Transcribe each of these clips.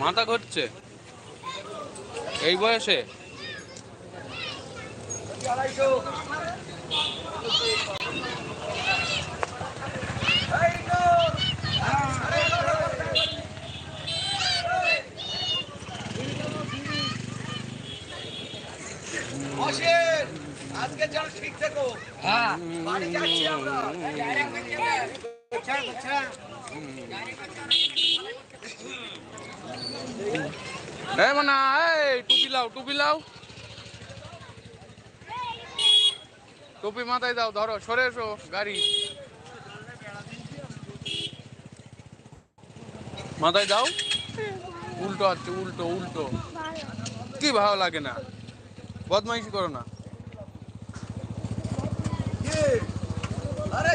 মাথা ঘুরছে। এই বয়সে? আজকে যেন ঠিক থেকো। হ্যাঁ। বাড়ি যাচ্ছি আমরা। এই মানা এই টুপি লাও টুপি লাও। টুপি মাথায় দাও ধরো সরে এসো গাড়ি। মাথায় দাও। উল্টো আছে উল্টো উল্টো। কি ভালো লাগে না। বদমাইশি করো না। আরে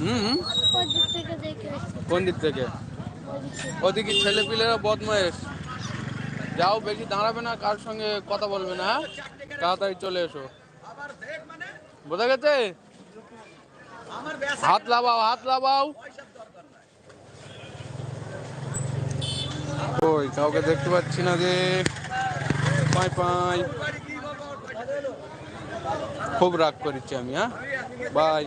হুম কোন দিক থেকে? ওদিকে ছেলে পিলেরা যাও বেশি দাঁড়াবে না, কার সঙ্গে কথা বলবে না হ্যাঁ? তাড়াতাড়ি চলে এসো। বোঝা গেছে? হাত লাবাও হাত লাবাও ওই কাউকে দেখতে পাচ্ছি না যে পাই পাই। খুব রাগ করেছি আমি হ্যাঁ? বাই